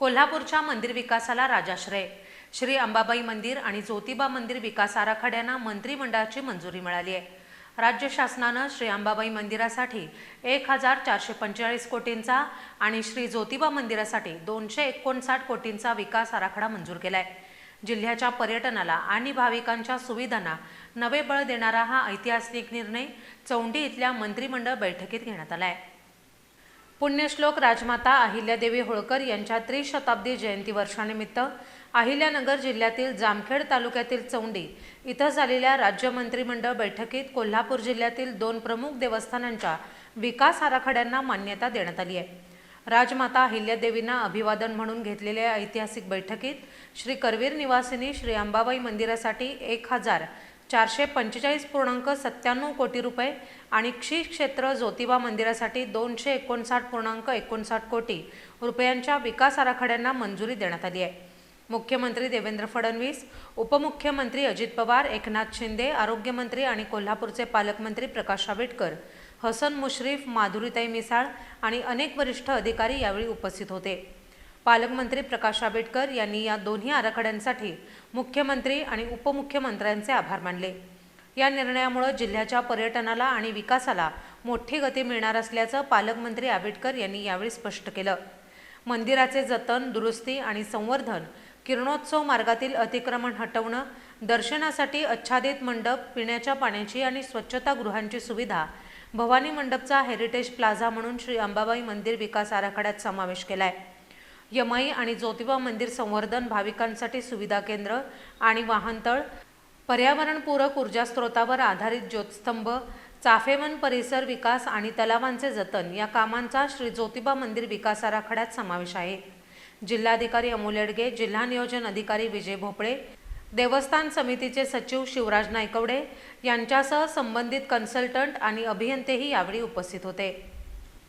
कोल्हापूरच्या मंदिर विकासाला राजाश्रय. श्री अंबाबाई मंदिर आणि ज्योतिबा मंदिर विकास आराखड्यांना मंत्रिमंडळाची मंजुरी मिळाली आहे. राज्य शासनानं श्री अंबाबाई मंदिरासाठी एक हजार चारशे पंचेचाळीस कोटींचा आणि श्री ज्योतिबा मंदिरासाठी दोनशे एकोणसाठ कोटींचा विकास आराखडा मंजूर केला आहे जिल्ह्याच्या पर्यटनाला आणि भाविकांच्या सुविधांना नवे बळ देणारा हा ऐतिहासिक निर्णय चौंडी इथल्या मंत्रिमंडळ बैठकीत घेण्यात आला आहे पुण्यश्लोक राजमाता अहिल्यादेवी होळकर यांच्या त्रिशताब्दी जयंती वर्षानिमित्त अहिल्यानगर जिल्ह्यातील जामखेड तालुक्यातील चौंडी इथं झालेल्या राज्य मंत्रिमंडळ बैठकीत कोल्हापूर जिल्ह्यातील दोन प्रमुख देवस्थानांच्या विकास आराखड्यांना मान्यता देण्यात आली आहे. राजमाता अहिल्यादेवींना अभिवादन म्हणून घेतलेल्या ऐतिहासिक बैठकीत श्री करवीर निवासिनी श्री अंबाबाई मंदिरासाठी एक हजार चारशे पंचेचाळीस पूर्णांक सत्त्याण्णव कोटी रुपये आणि क्षी क्षेत्र ज्योतिबा मंदिरासाठी दोनशे एकोणसाठ पूर्णांक एकोणसाठ कोटी रुपयांच्या विकास आराखड्यांना मंजुरी देण्यात आली आहे. मुख्यमंत्री देवेंद्र फडणवीस उपमुख्यमंत्री अजित पवार एकनाथ शिंदे आरोग्यमंत्री आणि कोल्हापूरचे पालकमंत्री प्रकाश आंबेडकर हसन मुश्रीफ माधुरीताई मिसाळ आणि अनेक वरिष्ठ अधिकारी यावेळी उपस्थित होते. पालकमंत्री प्रकाश आंबेडकर यांनी या दोन्ही आराखड्यांसाठी मुख्यमंत्री आणि उपमुख्यमंत्र्यांचे आभार मानले. या निर्णयामुळे जिल्ह्याच्या पर्यटनाला आणि विकासाला मोठी गती मिळणार असल्याचं पालकमंत्री आंबेडकर यांनी यावेळी स्पष्ट केलं. मंदिराचे जतन दुरुस्ती आणि संवर्धन किरणोत्सव मार्गातील अतिक्रमण हटवणं दर्शनासाठी आच्छादित मंडप पिण्याच्या पाण्याची आणि स्वच्छतागृहांची सुविधा भवानी मंडपचा हेरिटेज प्लाझा म्हणून श्री अंबाबाई मंदिर विकास आराखड्यात समावेश केला आहे यमाई आणि ज्योतिबा मंदिर संवर्धन भाविकांसाठी सुविधा केंद्र आणि वाहनतळ पर्यावरणपूरक ऊर्जा स्रोतावर आधारित ज्योतस्तंभ चाफेवन परिसर विकास आणि तलावांचे जतन या कामांचा श्री ज्योतिबा मंदिर विकास आराखड्यात समावेश आहे. जिल्हाधिकारी अमोल येडगे जिल्हा नियोजन अधिकारी विजय भोपळे देवस्थान समितीचे सचिव शिवराज नायकवडे यांच्यासह संबंधित कन्सल्टंट आणि अभियंतेही यावेळी उपस्थित होते.